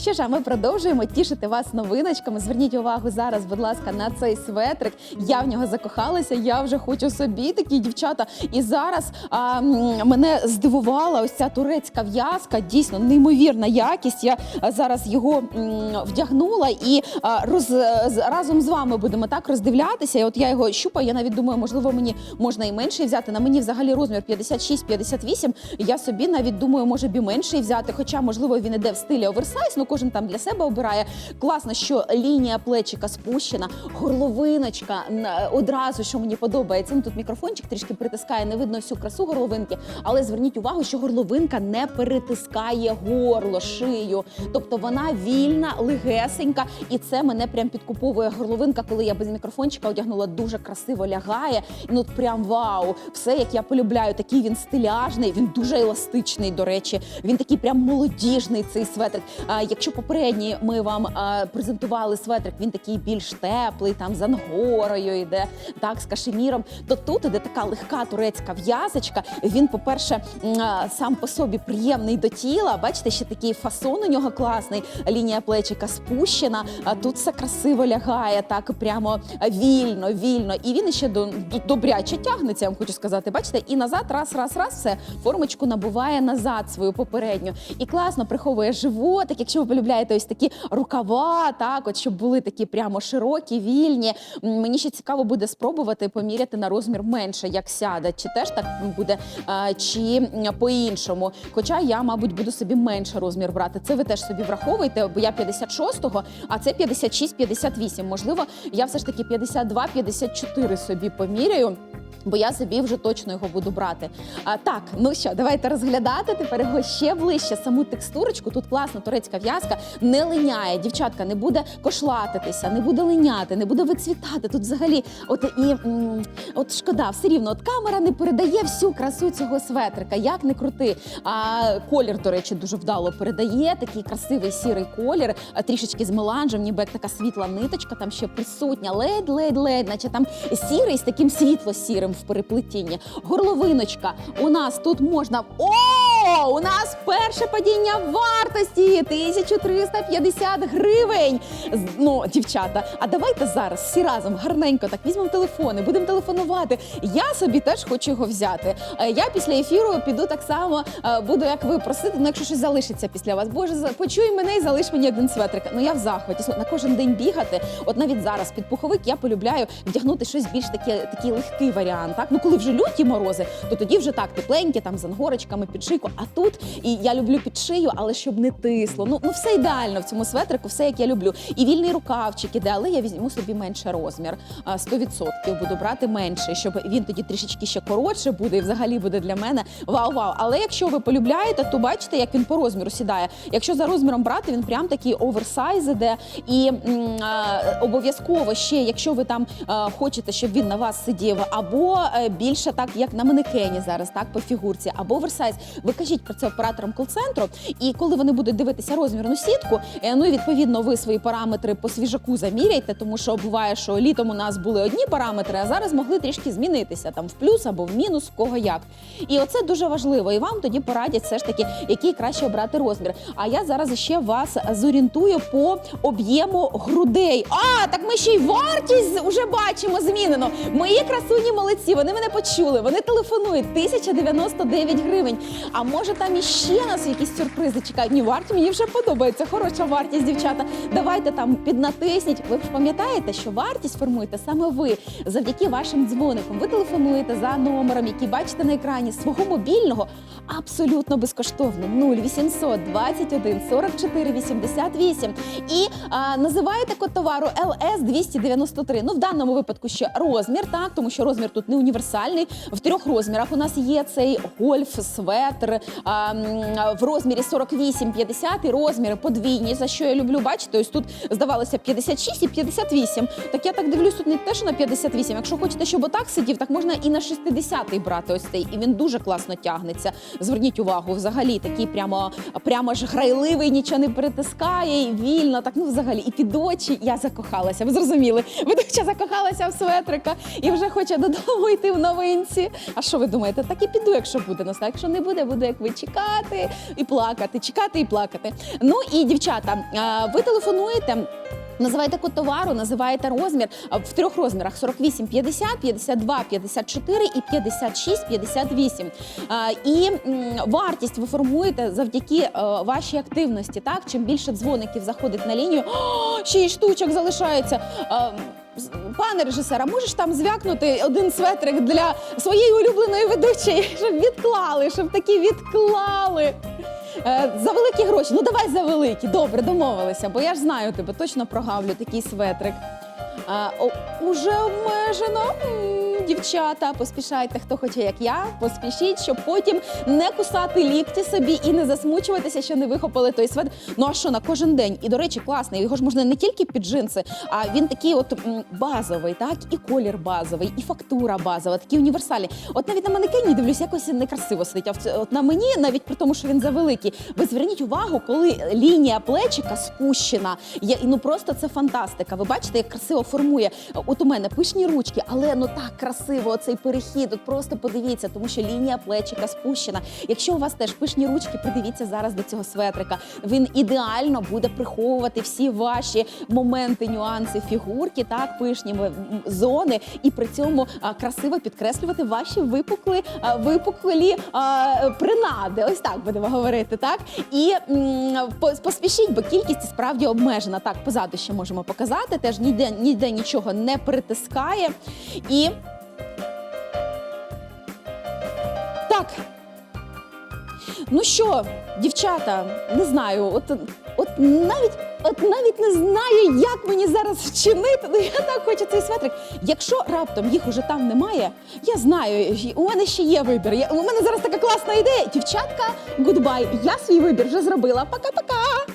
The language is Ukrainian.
Що ж, а ми продовжуємо тішити вас новиночками. Зверніть увагу зараз, будь ласка, на цей светрик. Я в нього закохалася. Я вже хочу собі такі дівчата. І зараз а, мене здивувала ось ця турецька в'язка. Дійсно неймовірна якість. Я зараз його м, вдягнула і а, роз, разом з вами будемо так роздивлятися. І от я його щупаю. Я навіть думаю, можливо, мені можна і менший взяти. На мені взагалі розмір 56-58. Я собі навіть думаю, може б і менший взяти. Хоча, можливо, він іде в стилі оверсайз. Ну кожен там для себе обирає. Класно, що лінія плечика спущена, горловиночка одразу, що мені подобається. Ну тут мікрофончик трішки притискає, не видно всю красу горловинки. Але зверніть увагу, що горловинка не перетискає горло, шию. Тобто вона вільна, легесенька, і це мене прям підкуповує горловинка, коли я без мікрофончика одягнула дуже красиво лягає. Ну от прям вау! Все як я полюбляю. Такий він стиляжний, він дуже еластичний. До речі, він такий прям молодіжний. Цей светрик. Якщо попередній ми вам а, презентували светрик, він такий більш теплий, там з ангорою йде, так з кашеміром. То тут іде така легка турецька в'язочка. Він, по-перше, м, сам по собі приємний до тіла. Бачите, ще такий фасон у нього класний. Лінія плечика спущена. А тут все красиво лягає, так прямо вільно, вільно. І він ще до, до добряче тягнеться. Я вам хочу сказати. Бачите, і назад, раз, раз, раз, все формочку набуває назад свою попередню. І класно приховує животик. Якщо ви полюбляєте ось такі рукава, так от щоб були такі прямо широкі, вільні. Мені ще цікаво буде спробувати поміряти на розмір менше, як сяде. Чи теж так буде, чи по-іншому. Хоча я, мабуть, буду собі менше розмір брати. Це ви теж собі враховуєте, бо я 56-го, а це 56-58. Можливо, я все ж таки 52-54 собі поміряю. Бо я собі вже точно його буду брати. А, так, ну що, давайте розглядати тепер його ще ближче. Саму текстурочку. Тут класна турецька в'язка, не линяє. Дівчатка не буде кошлатитися, не буде линяти, не буде вицвітати. Тут взагалі, от і от шкода, все рівно, от камера не передає всю красу цього светрика, як не крути. А колір, до речі, дуже вдало передає. Такий красивий сірий колір, трішечки з меланжем, ніби як така світла ниточка, там ще присутня, ледь, ледь, ледь, наче там сірий з таким світло-сірим в переплетінні. Горловиночка. У нас тут можна. О! У нас перше падіння вартості 1350 гривень. Ну, дівчата, а давайте зараз всі разом гарненько так візьмемо телефони, будемо телефонувати. Я собі теж хочу його взяти. Е, Я після ефіру піду так само, е, буду як ви просити, ну якщо щось залишиться після вас. Боже, почуй мене і залиш мені один светрик. Ну я в захваті. На кожен день бігати. От навіть зараз під пуховик я полюбляю вдягнути щось більш таке, такий легкий варіант. Так, ну коли вже люті морози, то тоді вже так тепленьке, там з ангорочками під А тут і я люблю під шию, але щоб не тисло. Ну, ну все ідеально в цьому светрику, все як я люблю. І вільний рукавчик іде, але я візьму собі менше розмір. 100% буду брати менше, щоб він тоді трішечки ще коротше буде, і взагалі буде для мене вау-вау. Але якщо ви полюбляєте, то бачите, як він по розміру сідає. Якщо за розміром брати, він прям такий оверсайз іде. І обов'язково ще, якщо ви там а, хочете, щоб він на вас сидів, або е, більше так, як на манекені зараз, так по фігурці, або оверсайз. Ви кажіть про це операторам кол-центру. І коли вони будуть дивитися розмірну сітку, е, ну і відповідно ви свої параметри по свіжаку заміряйте, тому що буває, що літом у нас були одні параметри, а зараз могли трішки змінитися там в плюс або в мінус, кого як. І оце дуже важливо. І вам тоді порадять все ж таки, який краще обрати розмір. А я зараз ще вас зорієнтую по об'єму грудей. А так ми ще й вартість вже бачимо змінено. Мої красуні молодці. Вони мене почули. Вони телефонують 1099 гривень. А може там іще нас якісь сюрпризи чекають? Ні, варті мені вже подобається. Хороша вартість, дівчата. Давайте там піднатисніть. Ви ж пам'ятаєте, що вартість формуєте саме ви завдяки вашим дзвоникам. Ви телефонуєте за номером, який бачите на екрані свого мобільного абсолютно безкоштовно 0800 21 44 88 і а, називаєте код товару LS 293. Ну в даному випадку ще розмір, так тому що розмір тут не універсальний. В трьох розмірах у нас є цей гольф, светр в розмірі 48-50 і розміри подвійні. За що я люблю бачити, ось тут здавалося 56 і 58. Так я так дивлюсь, тут не те, що на 58. Якщо хочете, щоб отак сидів, так можна і на 60-й брати ось цей. І він дуже класно тягнеться. Зверніть увагу, взагалі такий прямо, прямо ж грайливий, нічого не перетискає, і вільно. Так ну взагалі, і під очі я закохалася. Ви зрозуміли? Ведуча закохалася в светрика і вже хоче додому йти в новинці. А що ви думаєте? Так і піду, якщо буде. Ну, якщо не буде, буде як ви чекати і плакати, чекати і плакати. Ну і дівчата, ви телефонуєте. Називаєте код товару, називаєте розмір в трьох розмірах: 48, 50, 52, 54 і 56, 58. А, І вартість ви формуєте завдяки е, вашій активності. Так, чим більше дзвоників заходить на лінію, ще й штучок залишається. Пане режисера, можеш там звякнути один светрик для своєї улюбленої ведучої, щоб відклали, щоб такі відклали. Е, За великі гроші. Ну давай за великі. Добре, домовилися, бо я ж знаю тебе, точно прогавлю такий светрик. А, о, уже обмежено. Дівчата, поспішайте, хто хоче, як я, поспішіть, щоб потім не кусати лікті собі і не засмучуватися, що не вихопили той светр. Ну а що на кожен день? І до речі, класний. Його ж можна не тільки під джинси, а він такий, от базовий, так і колір базовий, і фактура базова, такі універсальні. От навіть на манекені дивлюсь, якось некрасиво сидить. А от на мені, навіть при тому, що він завеликий. Ви зверніть увагу, коли лінія плечика спущена. Я, ну просто це фантастика. Ви бачите, як красиво формує. От у мене пишні ручки, але ну так красиво цей перехід. От просто подивіться, тому що лінія плечика спущена. Якщо у вас теж пишні ручки, придивіться зараз до цього светрика. Він ідеально буде приховувати всі ваші моменти, нюанси фігурки, так пишні зони, і при цьому красиво підкреслювати ваші випукли, випуклі принади. Ось так будемо говорити, так і по- поспішіть, бо кількість справді обмежена. Так, позаду ще можемо показати. Теж ніде ніде нічого не притискає. І так. Ну що, дівчата, не знаю, от, от навіть. От навіть не знаю, як мені зараз вчинити. Ну я так хочу цей светрик. Якщо раптом їх уже там немає, я знаю, у мене ще є вибір. Я, у мене зараз така класна ідея. Дівчатка, гудбай. Я свій вибір вже зробила. Пока-пока.